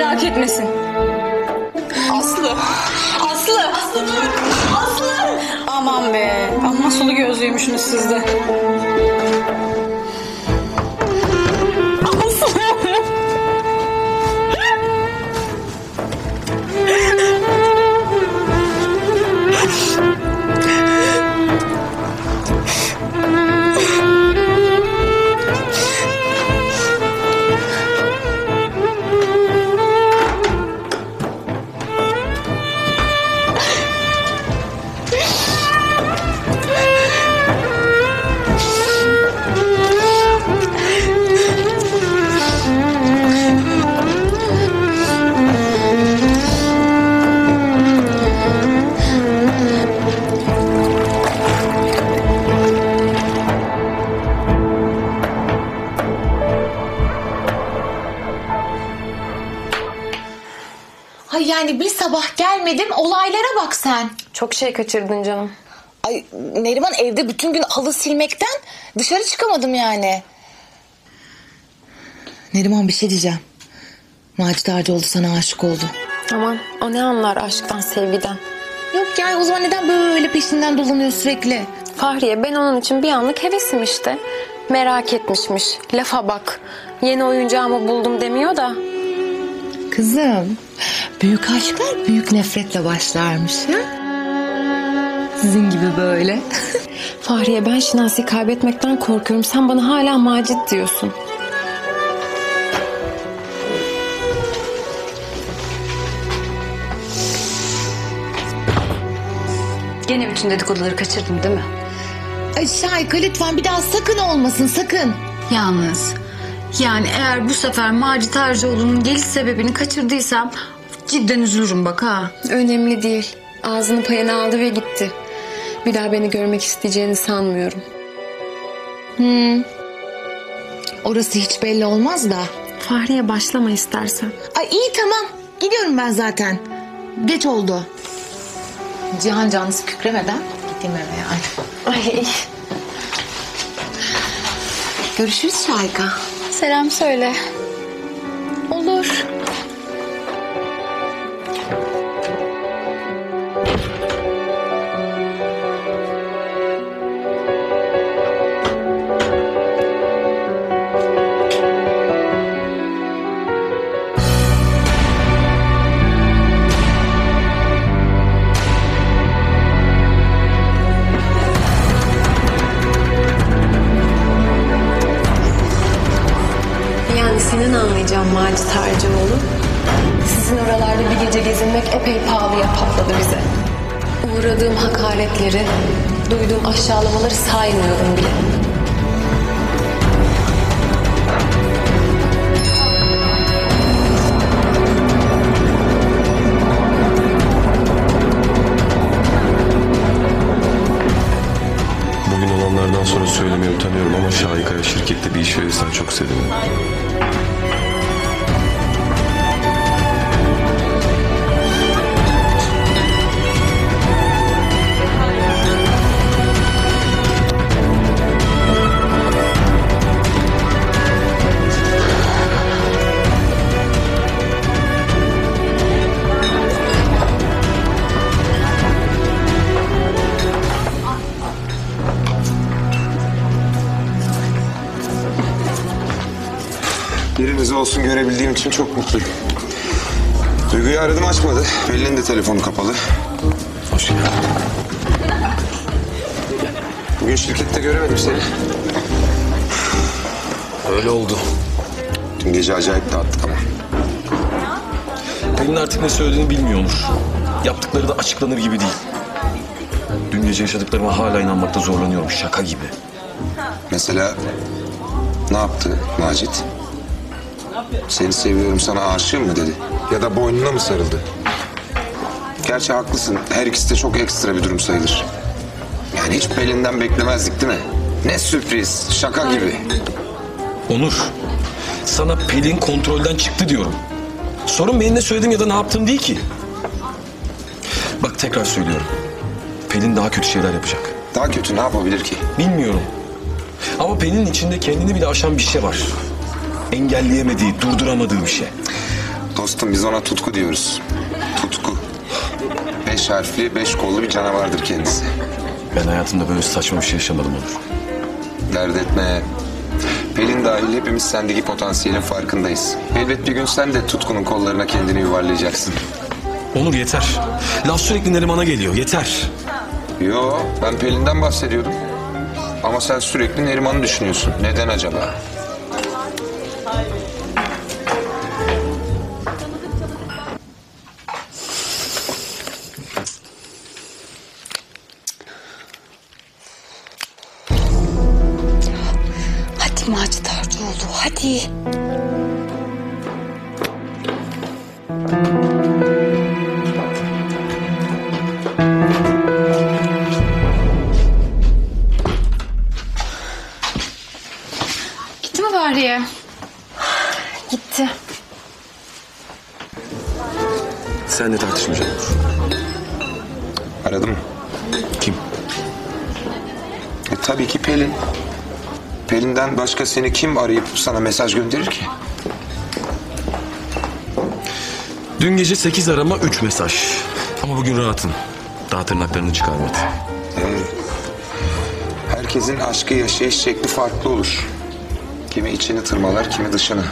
merak etmesin. Aslı. Aslı. Aslı dur. Aslı. Aman be. Amma sulu gözlüymüşsünüz siz Ay yani bir sabah gelmedim olaylara bak sen. Çok şey kaçırdın canım. Ay Neriman evde bütün gün halı silmekten dışarı çıkamadım yani. Neriman bir şey diyeceğim. Macit Arcıoğlu sana aşık oldu. Aman o ne anlar aşktan sevgiden. Yok yani o zaman neden böyle peşinden dolanıyor sürekli? Fahriye ben onun için bir anlık hevesim işte. Merak etmişmiş. Lafa bak. Yeni oyuncağımı buldum demiyor da. Kızım büyük aşklar büyük nefretle başlarmış ha? Sizin gibi böyle. Fahriye ben Şinasi'yi kaybetmekten korkuyorum. Sen bana hala Macit diyorsun. Gene bütün dedikoduları kaçırdım değil mi? Ay Şahika lütfen bir daha sakın olmasın sakın. Yalnız yani eğer bu sefer Macit Arcıoğlu'nun geliş sebebini kaçırdıysam cidden üzülürüm bak ha. Önemli değil. Ağzını payını aldı ve gitti. Bir daha beni görmek isteyeceğini sanmıyorum. Orası hiç belli olmaz da. Fahriye başlama istersen. Ay iyi tamam. Gidiyorum ben zaten. Geç oldu. Cihan canlısı kükremeden gideyim eve yani. Ay Görüşürüz Şahika. selam söyle. Anlayacağın Macit Harcıoğlu. Sizin oralarda bir gece gezinmek epey pahalıya patladı bize. Uğradığım hakaretleri, duyduğum aşağılamaları saymıyorum bile. Bugün olanlardan sonra söylemeye utanıyorum ama Şahika'ya şirkette bir iş verirsen çok sevinirim. Olsun görebildiğim için çok mutluyum. Duygu'yu aradım açmadı. Pelin'in de telefonu kapalı. Hoş geldin. Bugün şirkette göremedim seni. Öyle oldu. Dün gece acayip dağıttık ama. Pelin artık ne söylediğini bilmiyor Onur. Yaptıkları da açıklanır gibi değil. Dün gece yaşadıklarıma hala inanmakta zorlanıyorum. Şaka gibi. Mesela ne yaptı Macit? Seni seviyorum sana aşığım mı dedi? Ya da boynuna mı sarıldı? Gerçi haklısın. Her ikisi de çok ekstra bir durum sayılır. Yani hiç Pelin'den beklemezdik değil mi? Ne sürpriz. Şaka gibi. Onur, sana Pelin kontrolden çıktı diyorum. Sorun benim ne söylediğim ya da ne yaptığım değil ki. Bak tekrar söylüyorum. Pelin daha kötü şeyler yapacak. Daha kötü ne yapabilir ki? Bilmiyorum. Ama Pelin'in içinde kendini bile aşan bir şey var. Engelleyemediği, durduramadığı bir şey. Dostum biz ona tutku diyoruz. Tutku. Beş harfli, beş kollu bir canavardır kendisi. Ben hayatımda böyle saçma bir şey yaşamadım Onur. Dert etme. Pelin dahil hepimiz sendeki potansiyelin farkındayız. Elbet bir gün sen de tutkunun kollarına kendini yuvarlayacaksın. Onur yeter. Laf sürekli Neriman'a geliyor. Yeter. Yo, ben Pelin'den bahsediyordum. Ama sen sürekli Neriman'ı düşünüyorsun. Neden acaba? Hadi Macit Arcıoğlu hadi. Gitti mi Bahriye? Gitti. Sen de tartışmayacağım. Aradım. Kim? E, tabii ki Pelin. Pelin'den başka seni kim arayıp sana mesaj gönderir ki? Dün gece 8 arama 3 mesaj. Ama bugün rahatım. Daha tırnaklarını çıkarmadı. Herkesin aşkı yaşayış şekli farklı olur. Kimi içini tırmalar, kimi dışını.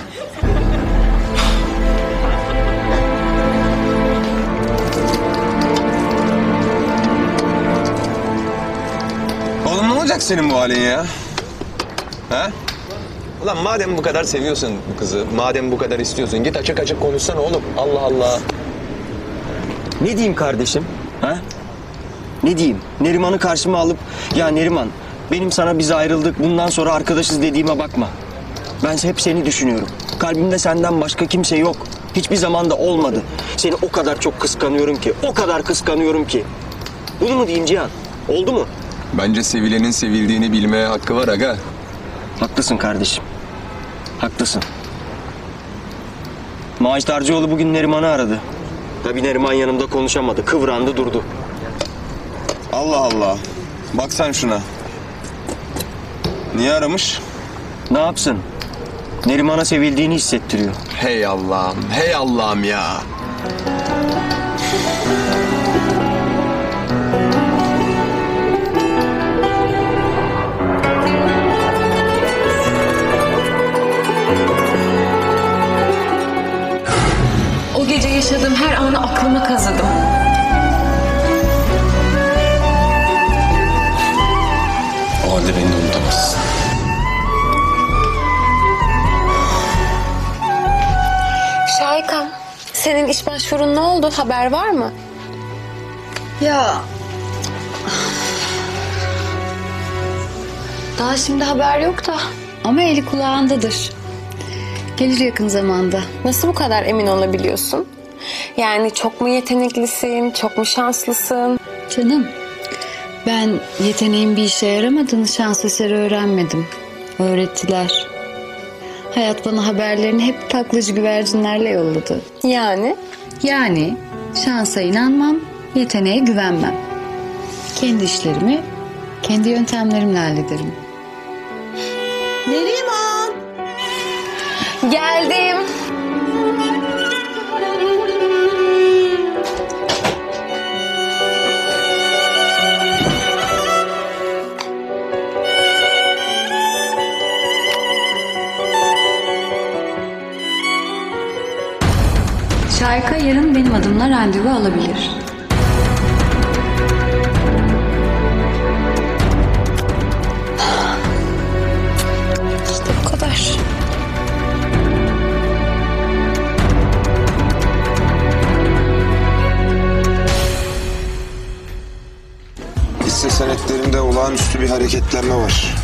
Oğlum ne olacak senin bu halin ya? Ha? Ulan madem bu kadar seviyorsun bu kızı, madem bu kadar istiyorsun git açık açık konuşsana oğlum. Allah Allah. Ne diyeyim kardeşim? Ha? Ne diyeyim? Neriman'ı karşıma alıp ya Neriman benim sana biz ayrıldık bundan sonra arkadaşız dediğime bakma. Ben hep seni düşünüyorum. Kalbimde senden başka kimse yok. Hiçbir zaman da olmadı. Seni o kadar çok kıskanıyorum ki, o kadar kıskanıyorum ki. Bunu mu diyeyim Cihan? Oldu mu? Bence sevilenin sevildiğini bilmeye hakkı var aga. Haklısın kardeşim. Haklısın. Macit Arcıoğlu bugün Neriman'ı aradı. Tabii Neriman yanımda konuşamadı. Kıvrandı durdu. Allah Allah. Bak sen şuna. Niye aramış? Ne yapsın? Neriman'a sevildiğini hissettiriyor. Hey Allah'ım, hey Allah'ım ya. İş başvurun ne oldu? Haber var mı? Ya... Daha şimdi haber yok da. Ama eli kulağındadır. Gelir yakın zamanda. Nasıl bu kadar emin olabiliyorsun? Yani çok mu yeteneklisin, çok mu şanslısın? Canım, ben yeteneğin bir işe yaramadığını şans eseri öğrenmedim. Öğrettiler. Hayat bana haberlerini hep taklacı güvercinlerle yolladı. Yani? Yani şansa inanmam, yeteneğe güvenmem. Kendi işlerimi kendi yöntemlerimle hallederim. Geldim. Yarın benim adımla randevu alabilir. İşte bu kadar. Hisse senetlerinde olağanüstü bir hareketlenme var.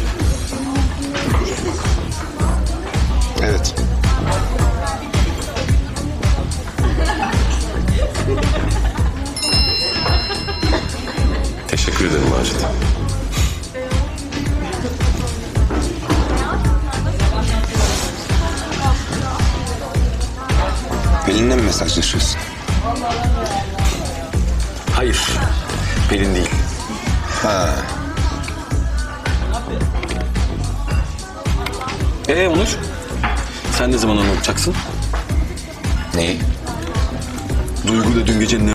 Pelin'le mi mesajlaşıyorsun? Hayır. Pelin değil. Ha. Ee Onur? Sen ne zaman anlatacaksın? Neyi? Duygu da dün gece ne